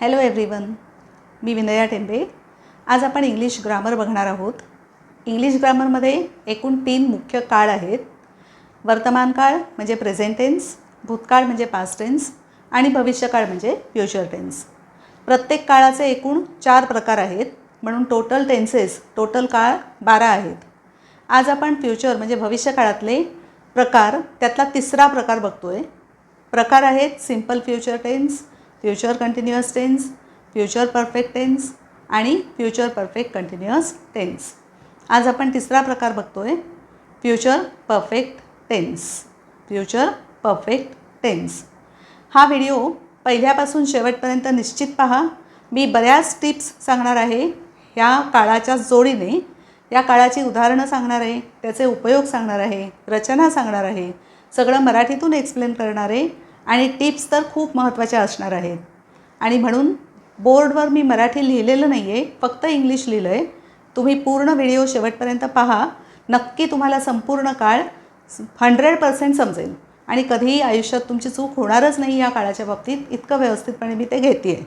Hello everyone मी विनया टेंबे. आज आपण इंग्लिश ग्रामर बघणार आहोत. इंग्लिश ग्रामरमध्ये एकूण तीन मुख्य काळ आहेत. वर्तमान काळ म्हणजे प्रेझेंट टेन्स भूतकाळ म्हणजे पास्ट टेन्स आणि भविष्यकाळ म्हणजे फ्युचर टेन्स प्रत्येक काळाचे एकूण चार प्रकार आहेत. म्हणून टोटल टेन्सेस टोटल काळ बारा आहेत. आज आपण फ्युचर म्हणजे भविष्यकाळातले प्रकार त्यातला तिसरा प्रकार बघतो आहे प्रकार आहेत simple future tense future continuous tense future perfect tense आणि फ्युचर परफेक्ट कंटिन्युअस टेन्स. आज आपण तिसरा प्रकार बघतो आहे future perfect tense. Future perfect tense. हा व्हिडिओ पहिल्यापासून शेवटपर्यंत निश्चित पहा. मी बऱ्याच टिप्स सांगणार आहे. ह्या काळाच्या जोडीने या काळाची उदाहरणं सांगणार आहे. त्याचे उपयोग सांगणार आहे. रचना सांगणार आहे. सगळं मराठीतून एक्सप्लेन करणार आहे. आणि टिप्स तर खूप महत्त्वाच्या असणार आहेत. आणि म्हणून बोर्डवर मी मराठी लिहिलेलं नाही आहे फक्त इंग्लिश लिहिलं आहे तुम्ही पूर्ण व्हिडिओ शेवटपर्यंत पहा. नक्की तुम्हाला संपूर्ण काळ हंड्रेड पर्सेंट समजेल. आणि कधीही आयुष्यात तुमची चूक होणारच नाही या काळाच्या बाबतीत इतकं व्यवस्थितपणे मी ते घेते आहे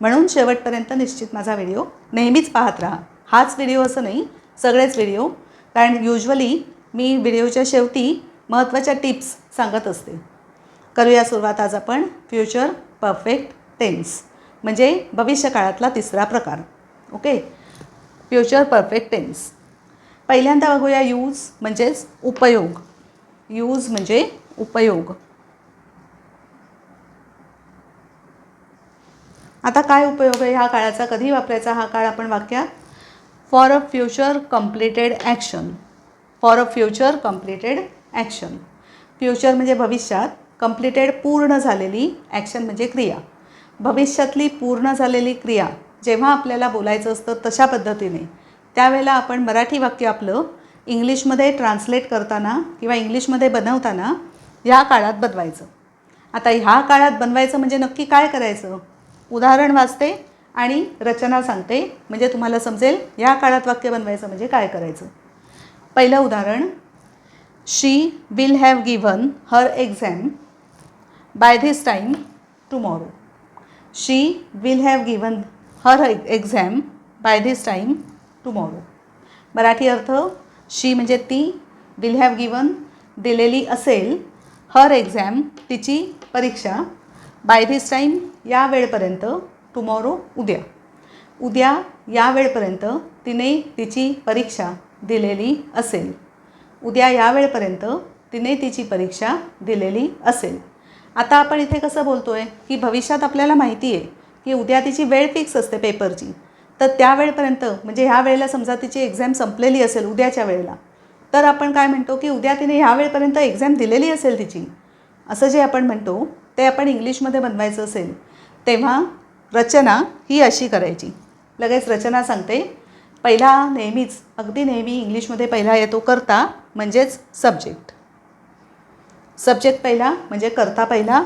म्हणून शेवटपर्यंत निश्चित माझा व्हिडिओ नेहमीच पाहत राहा. हाच व्हिडिओ असं नाही सगळेच व्हिडिओ. कारण युजली मी व्हिडिओच्या शेवटी महत्त्वाच्या टिप्स सांगत असते. करूया सुरुवात आज आपण. फ्युचर परफेक्ट टेन्स म्हणजे भविष्यकाळातला तिसरा प्रकार. ओके फ्युचर परफेक्ट टेन्स पहिल्यांदा बघूया यूज म्हणजेच उपयोग. यूज म्हणजे उपयोग. आता काय उपयोग आहे? ह्या काळाचा कधी वापरायचा? हा काळ आपण वाक्यात. For a future completed action for a future completed action future म्हणजे भविष्यात. कम्प्लिटेड पूर्ण झालेली ॲक्शन म्हणजे क्रिया. भविष्यातली पूर्ण झालेली क्रिया जेव्हा आपल्याला बोलायचं असतं तशा पद्धतीने. त्यावेळेला आपण मराठी वाक्य आपलं इंग्लिशमध्ये ट्रान्सलेट करताना किंवा इंग्लिशमध्ये बनवताना ह्या काळात बनवायचं. आता ह्या काळात बनवायचं म्हणजे नक्की काय करायचं? उदाहरण वाचते आणि रचना सांगते. म्हणजे तुम्हाला समजेल ह्या काळात वाक्य बनवायचं म्हणजे काय करायचं? पहिलं उदाहरण she will have given her exam by this time tomorrow she will have given her exam by this time tomorrow Marathi अर्थ शी म्हणजे ती विल हॅव गिवन दिलेली असेल हर एक्झॅम तिची परीक्षा बाय धिस टाईम या वेळपर्यंत टुमॉरो उद्या. उद्या या वेळपर्यंत तिने तिची परीक्षा दिलेली असेल. उद्या या वेळपर्यंत तिने तिची परीक्षा दिलेली असेल. आता आपण इथे कसं बोलतो आहे की भविष्यात आपल्याला माहिती आहे की उद्या तिची वेळ फिक्स असते पेपरची. तर त्या वेळपर्यंत म्हणजे ह्या वेळेला समजा तिची एक्झाम संपलेली असेल उद्याच्या वेळेला तर आपण काय म्हणतो की उद्या तिने ह्या वेळपर्यंत एक्झाम दिलेली असेल तिची. असं जे आपण म्हणतो ते आपण इंग्लिशमध्ये बनवायचं असेल तेव्हा रचना ही अशी करायची. लगेच रचना सांगते. पहिला नेहमीच अगदी नेहमी इंग्लिशमध्ये पहिला येतो करता म्हणजेच सब्जेक्ट सब्जेक्ट पहिला म्हणजे करता पहिला.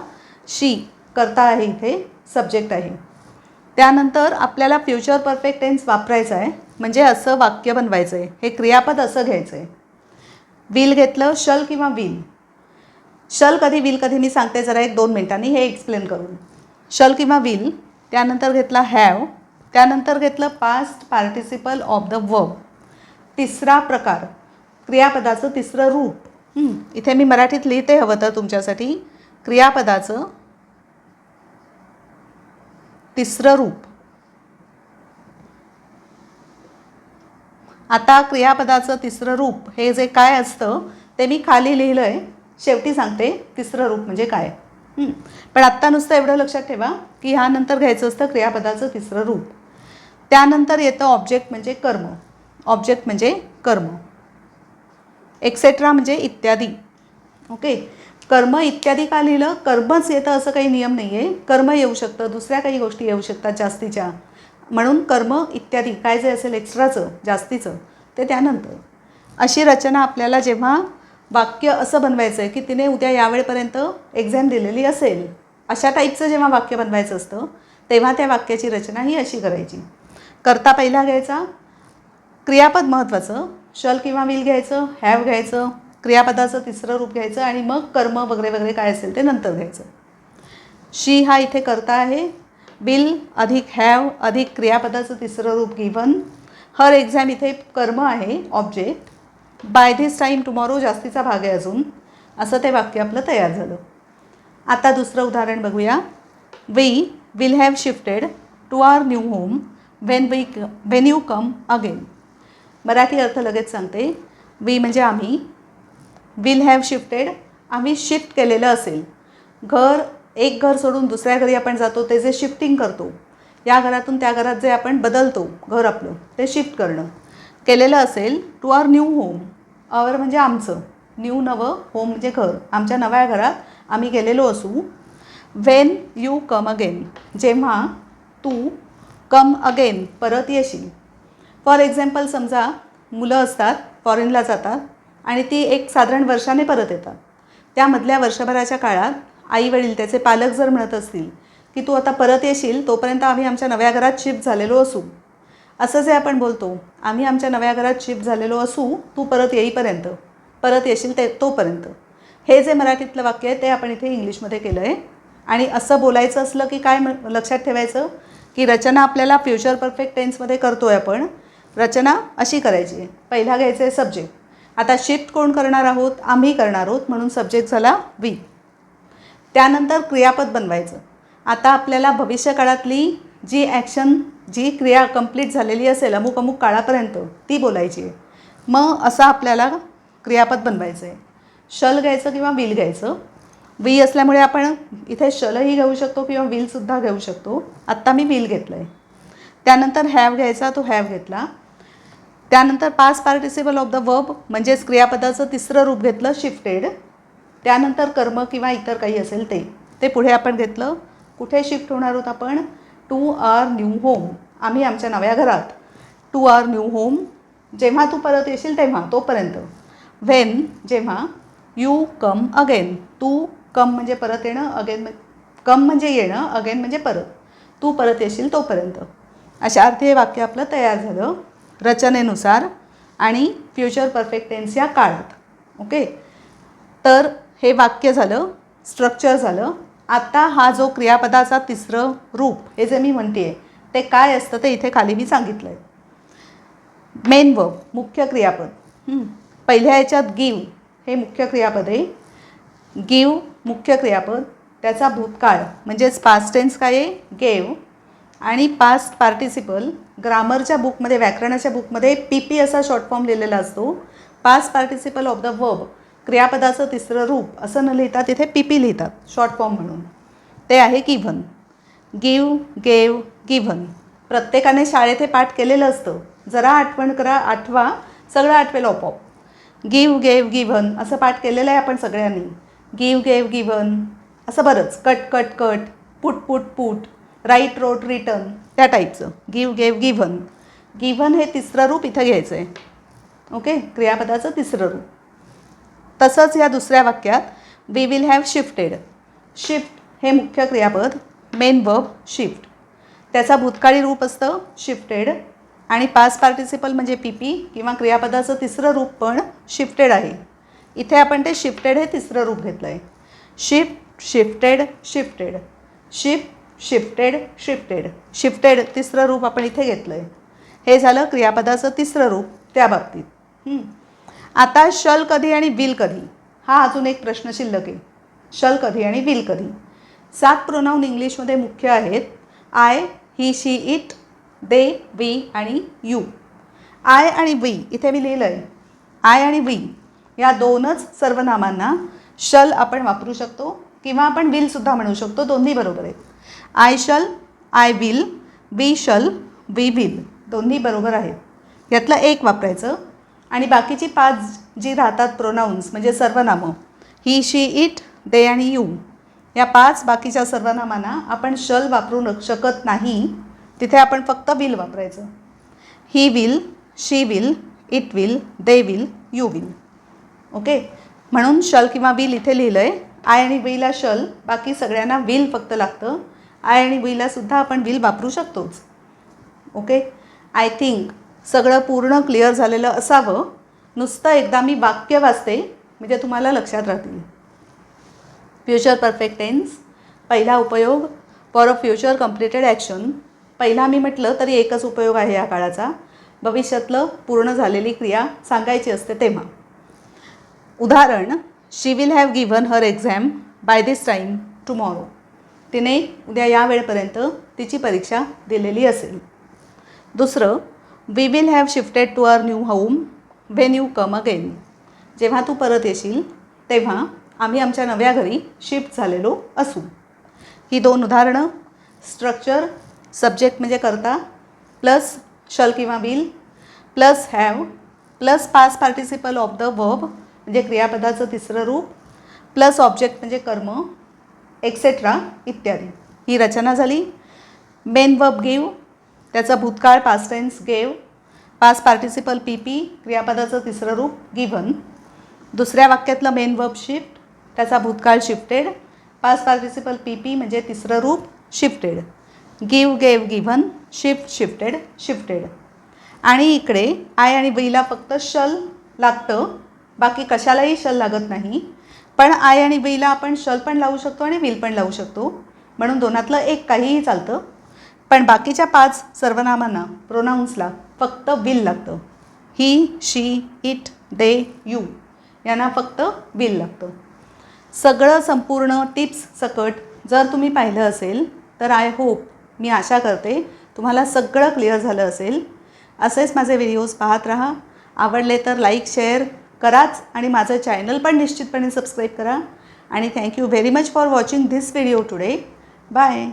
शी करता आहे इथे सब्जेक्ट आहे. त्यानंतर आपल्याला फ्युचर परफेक्ट टेन्स वापरायचं आहे. म्हणजे असं वाक्य बनवायचं आहे हे क्रियापद असं घ्यायचं आहे विल घेतलं शल किंवा विल शल कधी विल कधी मी सांगते जरा एक दोन मिनटांनी हे एक्सप्लेन करून. शल किंवा विल त्यानंतर घेतला हॅव त्यानंतर घेतलं past participle of the verb तिसरा प्रकार. क्रियापदाचं तिसरं रूप. इथे मी मराठीत लिहिते हवं तर तुमच्यासाठी. क्रियापदाचं तिसरं रूप. आता क्रियापदाचं तिसरं रूप हे जे काय असतं ते मी खाली लिहिलं आहे शेवटी सांगते तिसरं रूप म्हणजे काय. पण आत्ता नुसतं एवढं लक्षात ठेवा की ह्यानंतर घ्यायचं असतं क्रियापदाचं तिसरं रूप. त्यानंतर येतं ऑब्जेक्ट म्हणजे कर्म. ऑब्जेक्ट म्हणजे कर्म. एक्सेट्रा म्हणजे इत्यादी. ओके कर्म इत्यादी का लिहिलं? कर्मच येतं असं काही नियम नाही आहे कर्म येऊ शकतं दुसऱ्या काही गोष्टी येऊ शकतात जास्तीच्या. म्हणून कर्म इत्यादी काय जे असेल एक्स्ट्राचं जास्तीचं ते त्यानंतर. अशी रचना आपल्याला जेव्हा वाक्य असं बनवायचं आहे की तिने उद्या यावेळपर्यंत एक्झाम दिलेली असेल अशा टाईपचं जेव्हा वाक्य बनवायचं असतं तेव्हा त्या वाक्याची रचना ही अशी करायची. करता पहिला घ्यायचा. क्रियापद महत्त्वाचं शल किंवा विल घ्यायचं हॅव घ्यायचं क्रियापदाचं तिसरं रूप घ्यायचं आणि मग कर्म वगैरे वगैरे काय असेल ते नंतर घ्यायचं. शी हा इथे करता आहे. विल अधिक हॅव अधिक क्रियापदाचं तिसरं रूप गिव्हन हर एक्झाम इथे कर्म आहे object by this time tomorrow जास्तीचा भाग आहे अजून. असं ते वाक्य आपलं तयार झालं. आता दुसरं उदाहरण बघूया. We will have shifted to our new home when we when you come again Marathi अर्थ लगेच सांगते. वी म्हणजे आम्ही. विल हॅव शिफ्टेड आम्ही शिफ्ट केलेलं असेल. घर एक घर सोडून दुसऱ्या घरी आपण जातो ते जे शिफ्टिंग करतो या घरातून त्या घरात जे आपण बदलतो घर आपलं ते शिफ्ट करणं. केलेलं असेल to our new home our म्हणजे आमचं. न्यू नवं होम म्हणजे घर. आमच्या नव्या घरात आम्ही गेलेलो असू. वेन यू कम अगेन जेव्हा तू कम अगेन परत येशील. फॉर एक्झाम्पल समजा मुलं असतात फॉरेनला जातात आणि ती एक साधारण वर्षाने परत येतात. त्यामधल्या वर्षभराच्या काळात आई वडील त्याचे पालक जर म्हणत असतील की तू आता परत येशील तोपर्यंत आम्ही आमच्या नव्या घरात शिफ्ट झालेलो असू. असं जे आपण बोलतो आम्ही आमच्या नव्या घरात शिफ्ट झालेलो असू तू परत येईपर्यंत. परत येशील ते तोपर्यंत. हे जे मराठीतलं वाक्य आहे ते आपण इथे इंग्लिशमध्ये केलं आहे आणि असं बोलायचं असलं की काय म- लक्षात ठेवायचं? की रचना आपल्याला फ्युचर परफेक्ट टेन्समध्ये करतो आहे आपण. रचना अशी करायची. आहे पहिला घ्यायचं आहे सब्जेक्ट आता शिफ्ट कोण करणार आहोत? आम्ही करणार आहोत म्हणून सब्जेक्ट झाला वी त्यानंतर क्रियापद बनवायचं. आता आपल्याला भविष्यकाळातली जी ॲक्शन जी क्रिया कंप्लीट झालेली असेल अमुक अमुक काळापर्यंत ती बोलायची आहे. मग असं आपल्याला क्रियापद बनवायचं आहे शल घ्यायचं किंवा विल घ्यायचं? वी असल्यामुळे आपण इथे शलही घेऊ शकतो किंवा विलसुद्धा घेऊ शकतो. आत्ता मी विल घेतलं आहे त्यानंतर हॅव घ्यायचा तो हॅव घेतला. त्यानंतर past participle of the verb म्हणजेच क्रियापदाचं तिसरं रूप घेतलं शिफ्टेड त्यानंतर कर्म किंवा इतर काही असेल ते. ते पुढे आपण घेतलं. कुठे शिफ्ट होणार आहोत आपण? टू आर न्यू होम आम्ही आमच्या नव्या घरात. टू आर न्यू होम जेव्हा तू परत येशील तेव्हा तोपर्यंत. व्हेन जेव्हा यू कम अगेन तू कम म्हणजे परत येणं अगेन कम म्हणजे येणं अगेन म्हणजे परत. तू परत येशील तोपर्यंत. अशा अर्थी हे वाक्य आपलं तयार झालं. रचनेनुसार आणि फ्युचर परफेक्ट टेन्स या काळात. ओके तर हे वाक्य झालं स्ट्रक्चर झालं. आता हा जो क्रियापदाचा तिसरं रूप हे जे मी म्हणते आहे ते काय असतं ते इथे खाली मी सांगितलं आहे मेन वर्ब मुख्य क्रियापद. पहिल्या याच्यात गिव हे मुख्य क्रियापद आहे. गिव मुख्य क्रियापद त्याचा भूतकाळ म्हणजेच पास्ट टेन्स काय आहे? गेव आणि पास्ट पार्टिसिपल ग्रामरच्या बुकमध्ये व्याकरणाच्या बुकमध्ये पी पी असा शॉर्ट फॉर्म लिहिलेला असतो. Past participle of the verb क्रियापदाचं तिसरं रूप असं न लिहिता तिथे पी पी लिहितात शॉर्ट फॉर्म म्हणून. ते आहे गिव्हन गिव गेव गिव्हन प्रत्येकाने शाळेत हे पाठ केलेलं असतं. जरा आठवण करा आठवा सगळं आठवेल आपोआप. गिव गेव गिव्हन असं पाठ केलेलं आहे आपण सगळ्यांनी. गिव गेव गिव्हन असं बरंच. Cut cut cut. Put put put. Write wrote written त्या टाईपचं. गिव गेव गिव्हन गिव्हन हे तिसरं रूप इथं घ्यायचं आहे ओके क्रियापदाचं तिसरं रूप. तसंच या दुसऱ्या वाक्यात we will have shifted shift हे मुख्य क्रियापद मेन वर्ब शिफ्ट त्याचा भूतकाळी रूप असतं शिफ्टेड आणि पास पार्टिसिपल म्हणजे पी पी किंवा क्रियापदाचं तिसरं रूप पण शिफ्टेड आहे. इथे आपण ते शिफ्टेड हे तिसरं रूप घेतलं आहे shift shifted shifted shift shifted shifted shifted तिसरं रूप आपण इथे घेतलं आहे हे झालं क्रियापदाचं तिसरं रूप त्या बाबतीत. आता शल कधी आणि विल कधी? हा अजून एक प्रश्न शिल्लक आहे. शल कधी आणि विल कधी? सात प्रोनाऊन इंग्लिशमध्ये मुख्य आहेत. I he she it they we आणि यू आय आणि वी इथे मी लिहिलं आहे आय आणि वी या दोनच सर्वनामांना शल आपण वापरू शकतो. किंवा आपण विलसुद्धा म्हणू शकतो दोन्ही बरोबर आहेत. I shall I will we shall we will दोन्ही बरोबर आहेत. यातलं एक वापरायचं. आणि बाकीची पाच जी राहतात प्रोनाऊन्स म्हणजे सर्वनामं ही शी इट दे आणि यू या पाच बाकीच्या सर्वनामांना आपण शल वापरू शकत नाही. तिथे आपण फक्त विल वापरायचं. He will she will it will they will you will okay म्हणून शल किंवा विल इथे लिहिलं आहे आय आणि वीला शल बाकी सगळ्यांना विल फक्त लागतं. आय आणि वीलासुद्धा आपण विल वापरू शकतोच. ओके आय थिंक सगळं पूर्ण क्लिअर झालेलं असावं. नुसतं एकदा मी वाक्य वाचते म्हणजे तुम्हाला लक्षात राहतील. फ्युचर परफेक्ट टेन्स पहिला उपयोग for a future completed action पहिला मी म्हटलं तरी एकच उपयोग आहे या काळाचा. भविष्यातलं पूर्ण झालेली क्रिया सांगायची असते तेव्हा. उदाहरण she will have given her exam by this time tomorrow तिने उद्या या वेळपर्यंत तिची परीक्षा दिलेली असेल. दुसरं we will have shifted to our new home when you come again जेव्हा तू परत येशील तेव्हा आम्ही आमच्या नव्या घरी शिफ्ट झालेलो असू. ही दोन उदाहरणं स्ट्रक्चर सब्जेक्ट म्हणजे करता प्लस शल किंवा will plus have plus past participle of the verb म्हणजे क्रियापदाचं तिसरं रूप प्लस ऑब्जेक्ट म्हणजे कर्म एक्सेट्रा इत्यादी. ही रचना झाली. मेन वर्ब गिव त्याचा भूतकाळ past tense gave past participle P P क्रियापदाचं तिसरं रूप गिव्हन दुसऱ्या वाक्यातलं मेन वर्ब शिफ्ट त्याचा भूतकाळ shifted past participle P P म्हणजे तिसरं रूप shifted give gave given shift shifted shifted आणि इकडे आय आणि वीला फक्त शल लागतं. बाकी कशालाही शल लागत नाही. पण आय आणि बीला आपण शल पण लावू शकतो आणि विल पण लावू शकतो. म्हणून दोनातलं एक काहीही चालतं. पण बाकीच्या पाच सर्वनामांना प्रोनाऊन्सला फक्त विल लागतं. ही शी इट दे यू यांना फक्त विल लागतं. सगळं संपूर्ण टिप्स सकट जर तुम्ही पाहिलं असेल तर आय होप मी आशा करते तुम्हाला सगळं क्लिअर झालं असेल. असेच माझे व्हिडिओज पाहत राहा. आवडले तर लाईक शेअर कराच आणि माझं चॅनल पण निश्चितपणे सबस्क्राईब करा. आणि thank you very much for watching this video today bye